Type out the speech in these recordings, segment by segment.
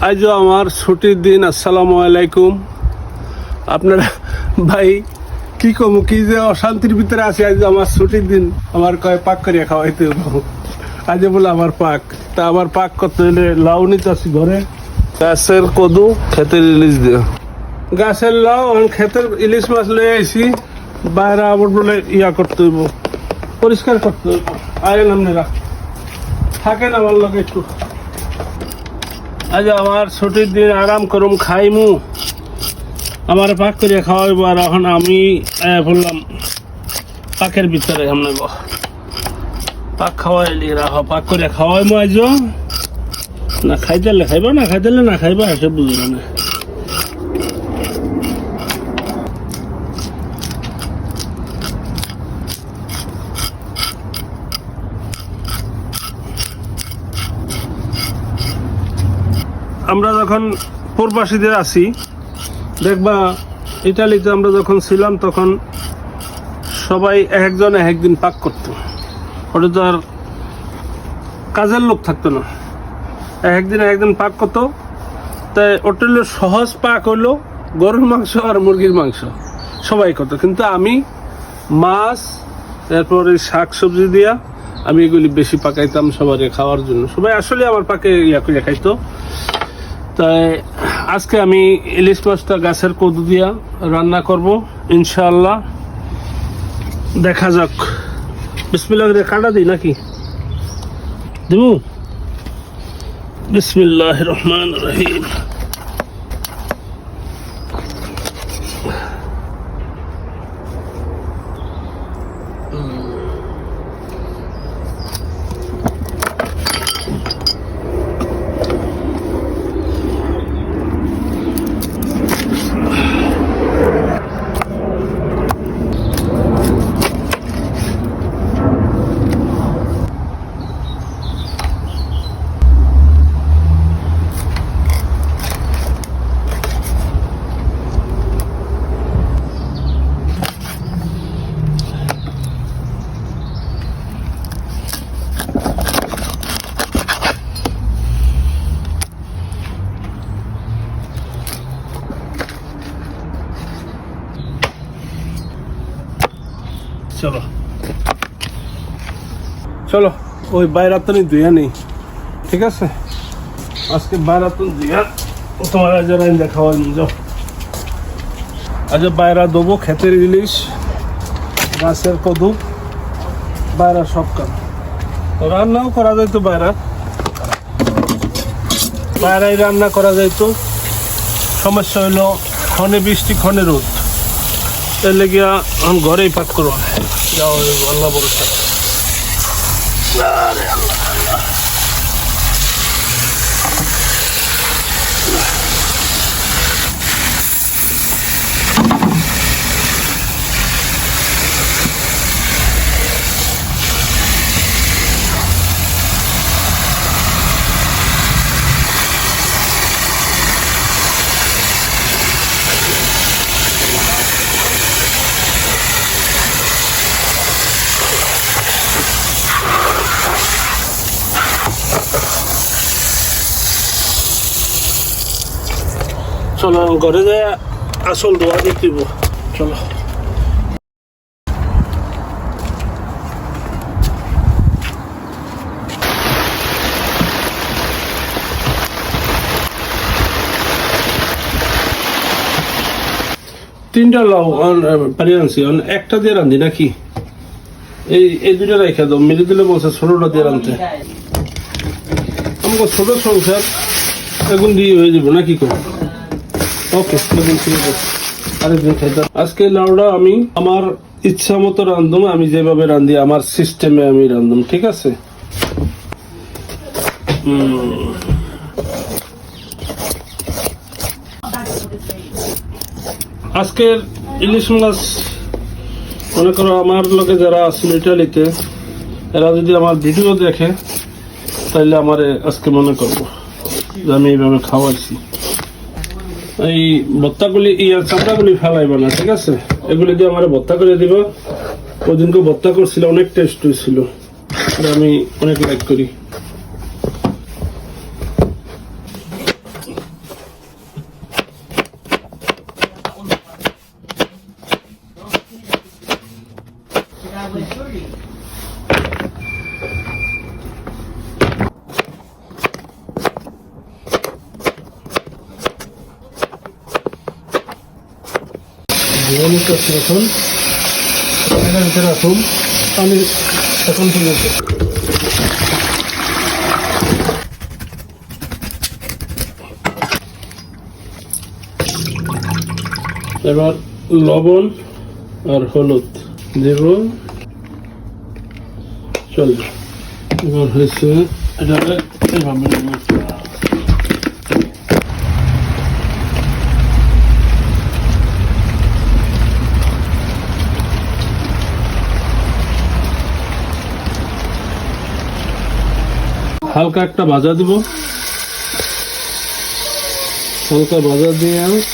আজও আমার ছুটির দিন, আসসালামু আলাইকুম। আপনারা, ভাই, কি কম, কি যে অশান্তির ভিতরে আছি আজ আমার ছুটির দিন। আমার কয়, পাক করিয়া খাওয়াইতে। আজ বলে আমার পাক। তা আমার পাক করতে হলে লাউ নিতে আসি ঘরে। গাছের কদু খেতের ইলিশ দিয়ে। গাছের লাউ খেতের ইলিশ মাছ লয়ে আইছি। বাইরে আবার বলে ইয়া করতে হইব। পরিষ্কার করতে হইব। আয়েন আপনারা থাকেন আমার লগে একটু। আজ আমার ছুটির দিন, আরাম করুম, খাইমু। আমার পাক করিয়া খাওয়াইব, আর এখন আমি বললাম, পাকের ভিতরে আমরা পাক খাওয়াইলি রাখ পাক করে খাওয়াইমু আজ না খাইতে খাইবা, না খাইতে না খাইবা সে বুঝলো না। আমরা যখন পূর্বাসীদের আছি, দেখবা ইটালিতে আমরা যখন ছিলাম, তখন সবাই এক একজন এক একদিন পাক করতো। ওটা তো আর কাজের লোক থাকতো না। এক একদিন এক একদিন পাক করতো। তাই ওটা সহজ পাক হলো গরুর মাংস আর মুরগির মাংস। সবাই করতো। কিন্তু আমি মাছ, তারপরে শাক সবজি দিয়া আমি এগুলি বেশি পাকাইতাম সবার খাওয়ার জন্য। সবাই আসলে আমার পাকে ইয়া করে খাইতো। তাই আজকে আমি ইলিশ মাছটা গাছের কদু দিয়া রান্না করব, ইনশাআল্লাহ। দেখা যাক। বিসমিল্লাহ কাটা দিই নাকি? দেবু বিসমিল্লাহ রহমান রহিম। চলো। চলো, ওই বাইরাতনি দুইয়া নেই, ঠিক আছে? আজকে বাইরাতন দুইয়া তোমার আজ রাইন্দা খাওয়াই যাও। আজ বাইরা দেবো ক্ষেতের ইলিশ, গাছের কদু, বাইরা সব কাম রান্নাও করা যাইতো বাইরা। বাইরাই রান্না করা যাইতো। সমস্যা হইল ক্ষণে বৃষ্টি ক্ষণে রোদ। এর গিয়া আমি ঘরেই পাক করব আল্লাহ ভরসা। আরে আল্লাহ, আল্লাহ। চলো ঘরে যাই আসল দোয়া দিতে চলো। তিনটা লাউ পানি আনছি। আন, একটা দিয়ে রান্ধি নাকি? এই এই দুইটা রেখে দাও মেরে দিলে বলছে ছোটটা দিয়ে রান্ধতে আমাকে ছোট সংসার এগুন দিয়ে হয়ে যাব, নাকি করব ওকে খাইতাম আজকে লাউডা, আমি আমার ইচ্ছা মতো রান্ধুম আমি যেভাবে রান্ধি আমার সিস্টেমে আমি রান্ধুম ঠিক আছে? আজকের ইলিশ মাছ, মনে করো আমার লোকে যারা আসলে ইটালিতে, এরা যদি আমার ভিডিও দেখে তাহলে আমার আজকে মনে করব যে আমি এইভাবে খাওয়াইছি। এই ভত্তাগুলি ইয়ার চামড়াগুলি ফেলাইব না, ঠিক আছে? এগুলি দিয়ে আমার ভত্তা করে দিব। দিনকে ভত্তা করছিল, অনেক টেস্ট হয়েছিল আমি অনেক লাইক করি। হচ্ছে এখন এটার ভিতরে রাখুন পানি এখন আছে এবার লবণ আর হলুদ দেব। চলবে এবার হয়েছে, এটা এভাবে হালকা একটা বাজা দিব। হালকা বাজা দিয়ে একটা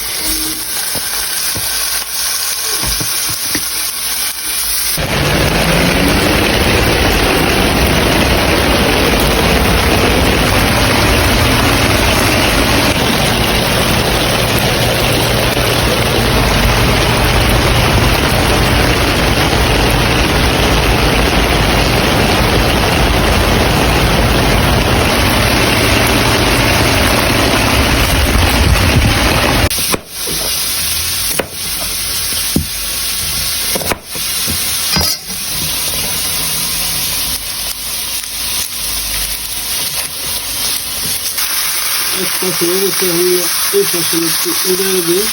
হয়ে গেছে হলো এই ফসল একটু উড়ে দিয়ে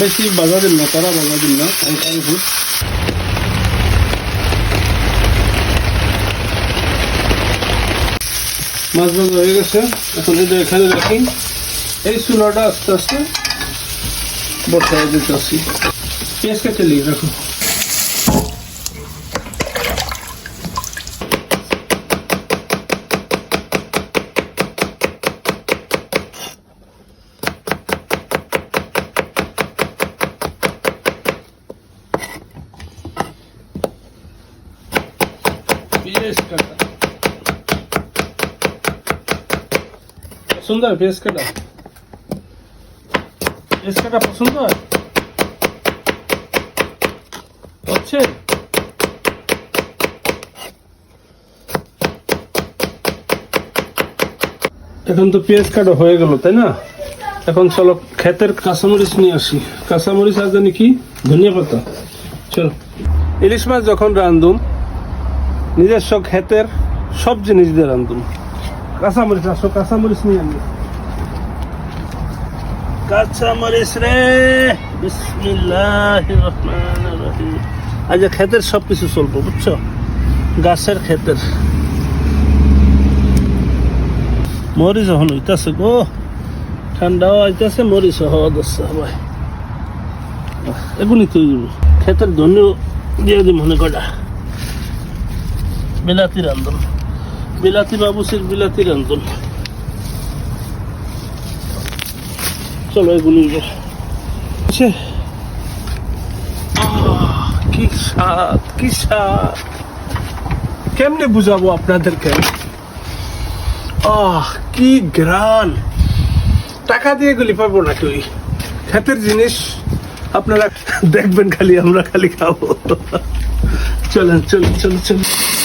বেশি বাজা দিন না তারা বাজা দিন না হালকা একটু মাছ ভাজা হয়ে গেছে। এখন এটা এখানে রাখি এই চুলাটা আস্তে আস্তে বসায় দিতে আসি পেঁয়াজ কেটে নিয়ে রাখো পেঁয়াজ কাটা পছন্দ হয় পেঁয়াজ কাটা পেঁয়াজ কাটা পছন্দ হয় হচ্ছে এখন তো পেঁয়াজ কাটা হয়ে গেল, তাই না? এখন চলো ক্ষেতের কাঁচামরিচ নিয়ে আসি। কাঁচামরিচ আর জানি কি? ধনিয়া পাতা। চলো। ইলিশ মাছ যখন রান্ধুম নিজস্ব ক্ষেতের সব জিনিস দিয়ে রান্ধুম কাঁচামরিচ আসো, কাঁচামরিচ নিয়ে আনি। কাঁচামরিচ রে বিসমিল্লাহ রহমান রহিম। আজ ক্ষেতের সব কিছু চলবো, বুঝছ? গাছের ক্ষেতের। মরিচ হন হইতাছে গো। ঠান্ডাও আইতাছে মরিচ হওয়া দশটা ভাই এগুলি তুই ক্ষেতের ধন্য দিয়ে দি মনে কটা বিলাতি রান্ধন। বিলাতি বাবুসির বিলাতি রান্ধন। চলো এগুলি কি স্বাদ কি স্বাদ। কেমনে বুঝাবো আপনাদেরকে? আহ, কি গ্রান টাকা দিয়ে গুলি পাবো না তুই ক্ষেতের জিনিস? আপনারা দেখবেন খালি, আমরা খালি খাব। চলেন চলেন চলেন চলেন।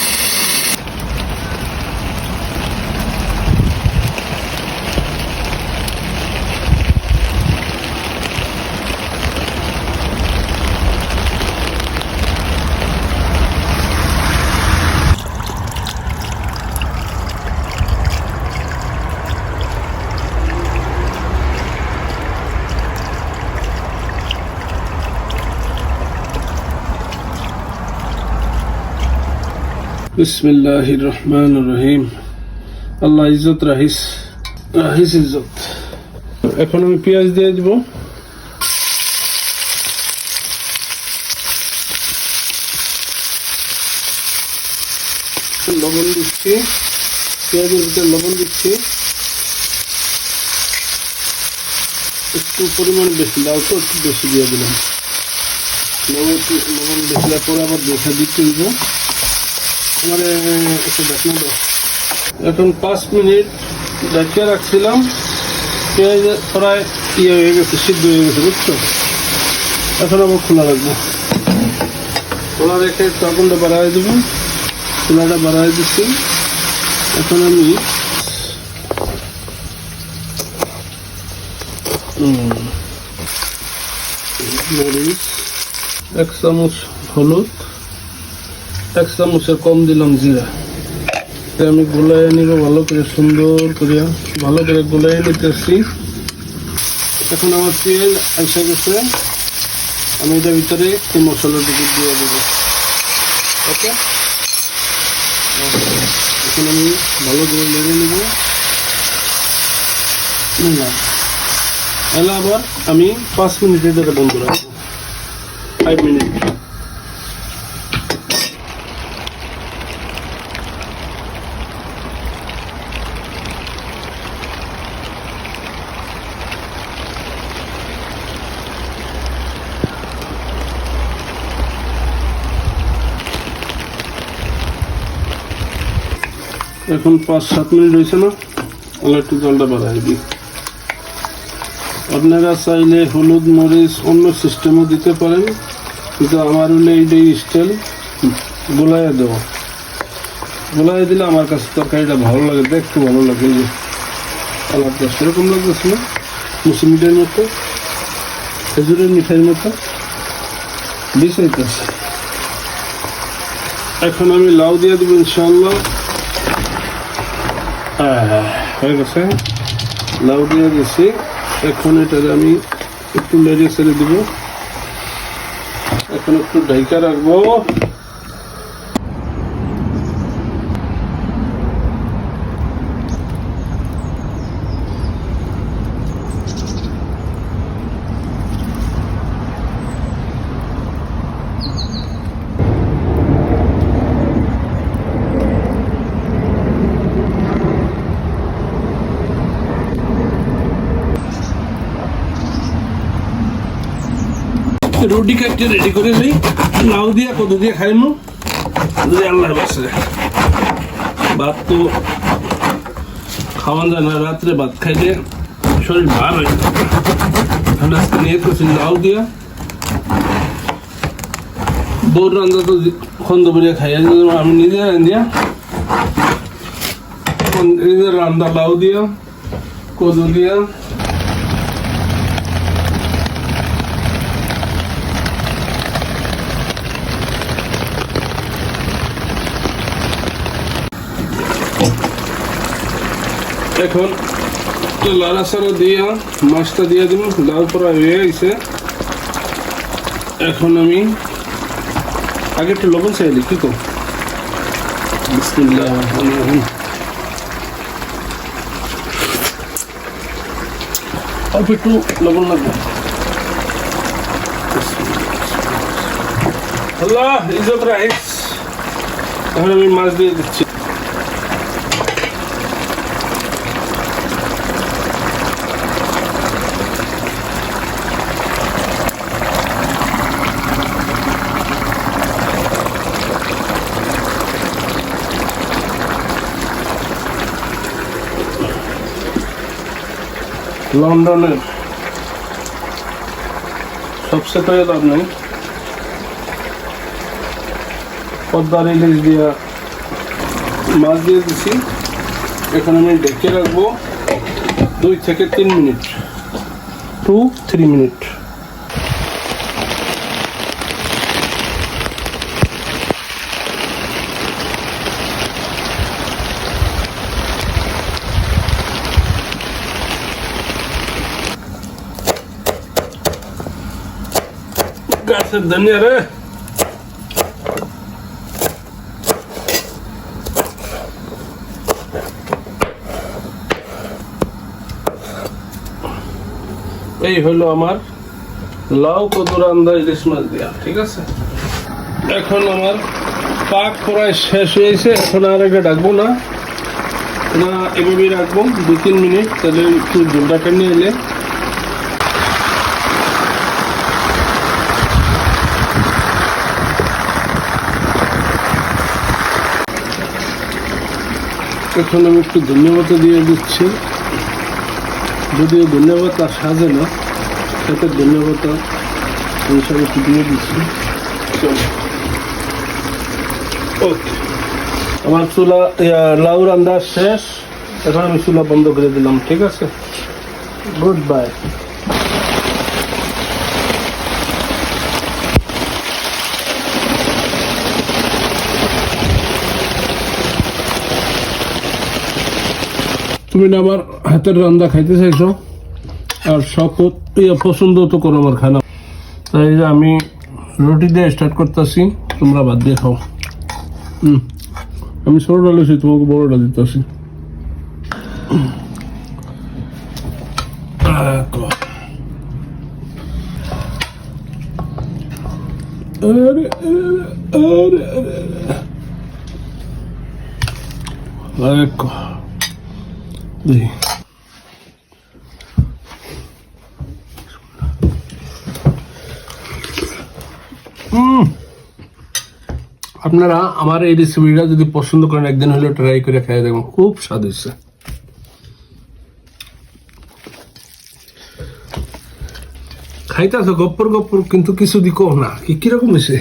বিসমিল্লাহির রহমান রহিম আল্লাহ ইজ্জত রাহিস রাহিস ইজ্জত। এখন আমি পেঁয়াজ দিয়ে দিব। লবণ দিচ্ছি। পেঁয়াজের ভিতরে লবণ দিচ্ছি। একটু পরিমাণ বেশি লাউ তো একটু বেশি দিয়ে দিলাম। লবণ লবণ বেশি দেওয়ার পরে আবার দেখা দিব আমার একটু দেখনা এখন পাঁচ মিনিট ঢাকিয়ে রাখছিলাম। পেঁয়াজ প্রায় ইয়ে হয়ে গেছে, সিদ্ধ হয়ে গেছে, বুঝছ? এখন আবার খোলা রাখব। খোলা রেখে তখনটা বাড়াই দেবো। খোলাটা বাড়াই দিচ্ছি। এখন আমি এক চামচ হলুদ এক চামচের কম দিলাম জিরা। আমি গোলায় নিব, ভালো করে সুন্দর করে, ভালো করে গোলায় নিতেছি। এখন আমার তেল এসে গেছে। আমি এটার ভিতরে এই মশলাটুকু দিয়ে দেবো। ওকে? এখন আমি ভালো করে নেড়ে নেব। তাহলে আবার আমি পাঁচ মিনিটের ধরে বন্ধ রাখব। ফাইভ মিনিট এখন পাঁচ, সাত মিনিট হয়েছে না? তাহলে একটু জলটা বাড়াই দিই। আপনারা চাইলে হলুদ, মরিচ অন্য সিস্টেমও দিতে পারেন, কিন্তু আমার হলে এইটাই স্টাইল গোলাইয়া দেওয়া। গোলাইয়া দিলে আমার কাছে তরকারিটা ভালো লাগে, দেখতে ভালো লাগে কালারটা সেরকম লাগতেছে না মুসি মিঠাইয়ের মতো, খেজুরের মিঠাইয়ের মতো। বিষয়তেছে এখন আমি লাউ দিয়ে দেবো ইনশাল্লাহ হ্যাঁ গেছে। লাউ দিয়ে দিছি এখন এটা আমি একটু লেজে ছেড়ে দিব। এখন একটু ঢাইকা রাখব। রুটি কাটতে রেডি করে নেই। লাউ দিয়া কত দিয়ে খাইমু। যদি আল্লাহ বাসে। ভাত তো খাওয়া যায় না, রাত্রে ভাত খাইলে শরীর ভার হয় আমি আজকে নিয়ে করছি লাউ দিয়া। বউর রান্না তো খন্দ করিয়া খাইয়া আমি নিজে রান্ধিয়া। নিজের রান্না লাউ দিয়া, কদু দিয়া। এখন লাড়াচাড়া দিয়া, মাছটা দিয়ে দিব লাউ পরা হয়ে গেছে। এখন আমি আগে একটু লবণ চাইলি কি কর বিসমিল্লাহ অল্প একটু লবণ লাগবে। আল্লাহ ইজত রাইস। এখন আমি মাছ দিয়ে দিচ্ছি। লন্ডনের সবচেয়ে তো দাম নেই। পদ্মার ইলিশ দিয়া মাছ দিয়ে দিছি। এখন আমি ডেকে রাখব দুই থেকে তিন মিনিট। টু থ্রি মিনিট গাছের ধনিয়া রে এই হলো আমার লাউ কদুর আন্দা ইলিশ মাছ দেওয়া ঠিক আছে? এখন আমার পাক প্রায় শেষ হয়েছে এখন আর আগে ডাকবো না। না, এভাবেই রাখব দু তিন মিনিট, তাহলে একটু জলটা টেনে এলে। এখন আমি একটু ধন্যবাদ দিয়ে দিচ্ছি। যদিও ধন্যবাদ আর সাজে না সেটা ধন্যবাদ হিসাবে একটু দিয়ে দিচ্ছি। ওকে। আমার চুলা লাউ রান্না শেষ। এখন আমি চুলা বন্ধ করে দিলাম, ঠিক আছে? গুড বাই তুমি না আমার হাতের রান্না খাইতে চাইছো? আর শপথ ইয়ে পছন্দ তো করো আমার খানা। তাই আমি রুটি দিয়ে স্টার্ট করতেছি, তোমরা বাদ দিয়ে খাও। হুম আমি ছোটটা লইছি তোমাকে বড়টা দিতেছি। আরে আরে আরে আরে Ecco. Mm. আপনারা আমার এই রেসিপিটা যদি পছন্দ করেন, একদিন হলে ট্রাই করে খেয়ে দেখুন, খুব স্বাদ হয়েছে। খাইতেছো, গপ্পর গপ্পর, কিন্তু কিছু দিকো না, কি কীরকম হয়েছে?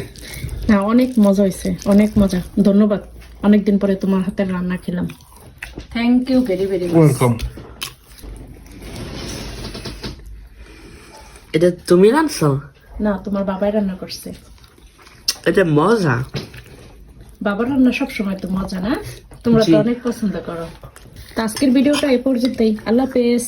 অনেক মজা হয়েছে, অনেক মজা। ধন্যবাদ, অনেকদিন পরে তোমার হাতের রান্না খেলাম। Thank you very very welcome এটা তুমি রাঁধছো না তোমার বাবাই রান্না করছে। এটা মজা। বাবার রান্না সব সময় তো মজা না? তোমরা তো। অনেক পছন্দ করো। তো আজকের ভিডিওটা এ পর্যন্তই। আল্লাহ হাফেজ।